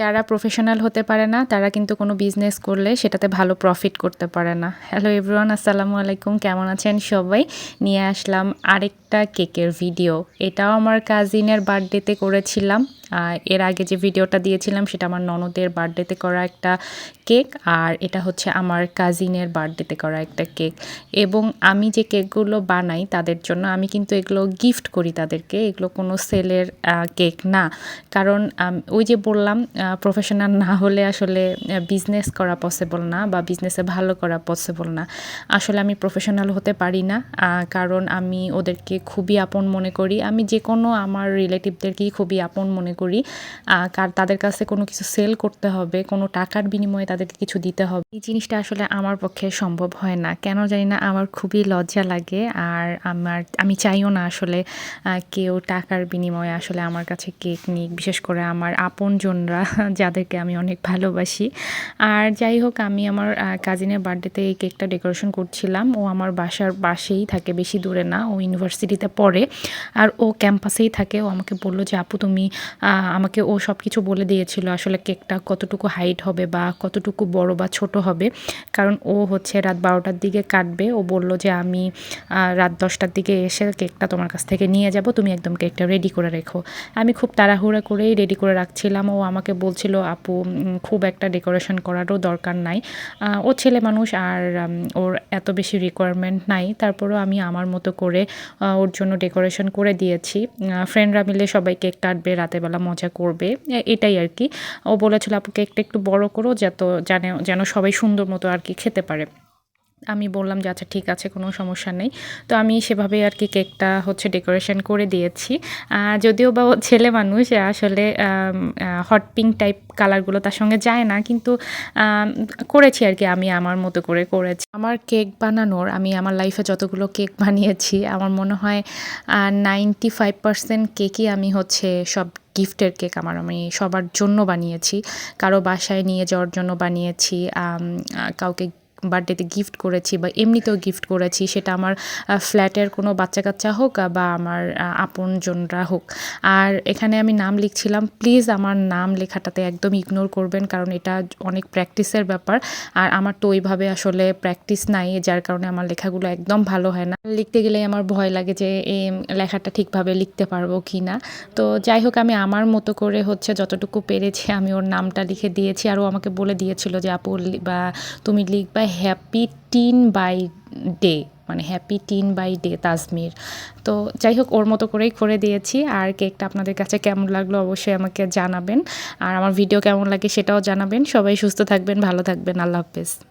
যারা প্রফেশনাল হতে পারে না, তারা কিন্তু কোনো বিজনেস করলে সেটাতে ভালো প্রফিট করতে পারে না। হ্যালো এভরিওয়ান আসসালামু আলাইকুম, কেমন আছেন সবাই? নিয়ে আসলাম আরেকটা কেকের ভিডিও এটাও আমার কাজিনের বার্থডেতে করেছিলাম। এর আগে যে ভিডিওটা দিয়েছিলাম, সেটা আমার ননদের বার্থডেতে করা একটা কেক, আর এটা হচ্ছে আমার কাজিনের বার্থডেতে করা একটা কেক। এবং আমি যে কেকগুলো বানাই তাদের জন্য আমি কিন্তু এগুলো গিফট করি তাদেরকে, এগুলো কোনো সেলের কেক না। কারণ ওই যে বললাম প্রফেশনাল না হলে আসলে বিজনেস করা পসিবল না বা বিজনেসে ভালো করা পসিবল না। আসলে আমি প্রফেশনাল হতে পারি না কারণ আমি ওদেরকে খুবই আপন মনে করি। আমি যে কোনো আমার রিলেটিভদেরকেই খুবই আপন মনে করি। কার, তাদের কাছে কোনো কিছু সেল করতে হবে, কোনো টাকার বিনিময়ে তাদেরকে কিছু দিতে হবে। এই জিনিসটা আসলে আমার পক্ষে সম্ভব হয় না। কেন জানি না, আমার খুবই লজ্জা লাগে আর আমার, আমি চাইও না আসলে কেউ টাকার বিনিময়ে আসলে আমার কাছে কেক নিক। বিশেষ করে আমার আপনজনরা, যাদেরকে আমি অনেক ভালোবাসি। আর যাই হোক, আমি আমার কাজিনের বার্থডেতে এই কেকটা ডেকোরেশন করছিলাম। ও আমার বাসার পাশেই থাকে, বেশি দূরে না। ও ইউনিভার্সিটিতে পড়ে। আর ও ক্যাম্পাসেই থাকে। ও আমাকে বলল যে, আপু, তুমি আমাকে ও সব কিছু বলে দিয়েছিল আসলে কেকটা কতটুকু হাইট হবে বা কতটুকু বড় বা ছোট হবে। কারণ ও হচ্ছে রাত বারোটার দিকে কাটবে। ও বলল যে, আমি রাত দশটার দিকে এসে কেকটা তোমার কাছ থেকে নিয়ে যাব। তুমি একদম কেকটা রেডি করে রেখো। আমি খুব তাড়াহুড়া করেই রেডি করে রাখছিলাম। ও আমাকে বলছিল, আপু খুব একটা ডেকোরেশন করারও দরকার নাই। ও ছেলে মানুষ আর ওর এত বেশি রিকোয়ারমেন্ট নাই। তারপরেও আমি আমার মতো করে ওর জন্য ডেকোরেশন করে দিয়েছি। ফ্রেন্ডরা মিলে সবাই কেক কাটবে রাতেবেলা মজা করবে। এটাই আর কি। ও বলেছিল, আপু, কেকটা একটু বড় করো, যত জানে, যেন সবাই সুন্দর মতো আর কি খেতে পারে। আমি বললাম যে আচ্ছা ঠিক আছে, কোনো সমস্যা নেই। তো আমি সেভাবেই আর কি কেকটা হচ্ছে ডেকোরেশন করে দিয়েছি। যদিও বা ছেলে মানুষ আসলে হট পিঙ্ক টাইপ কালারগুলো তার সঙ্গে যায় না, কিন্তু করেছি আর কি আমি আমার মতো করে করেছি। আমার কেক বানানোর, আমি আমার লাইফে যতগুলো কেক বানিয়েছি, আমার মনে হয় নাইনটি ফাইভ পার্সেন্ট কেকই আমি হচ্ছে সব গিফটের কেক আমার আমি সবার জন্য বানিয়েছি। কারও বাসায় নিয়ে যাওয়ার জন্য বানিয়েছি কাউকে বার্থডেতে গিফট করেছি বা এমনিতেও গিফট করেছি, সেটা আমার ফ্ল্যাটের কোনো বাচ্চা কাচ্চা হোক বা আমার আপনজনরা হোক। আর এখানে আমি নাম লিখছিলাম প্লিজ আমার নাম লেখাটাতে একদম ইগনোর করবেন, কারণ এটা অনেক প্র্যাকটিসের ব্যাপার। আর আমার তো ওইভাবে আসলে প্র্যাকটিস নাই, যার কারণে আমার লেখাগুলো একদম ভালো হয় না। লিখতে গেলেই আমার ভয় লাগে যে এই লেখাটা ঠিকভাবে লিখতে পারব কি না তো যাই হোক, আমি আমার মতো করে হচ্ছে যতটুকু পেরেছি, আমি ওর নামটা লিখে দিয়েছি। আর ও আমাকে বলে দিয়েছিল যে, আপু বা, তুমি লিখবা হ্যাপি টিন বাই ডে মানে হ্যাপি টিন বাই ডে তাজমির। তো যাই হোক ওর মতো করেই করে দিয়েছি। আর কেকটা আপনাদের কাছে কেমন লাগল অবশ্যই আমাকে জানাবেন। আর আমার ভিডিও কেমন লাগে সেটাও জানাবেন। সবাই সুস্থ থাকবেন, ভালো থাকবেন। আল্লাহ হাফেজ।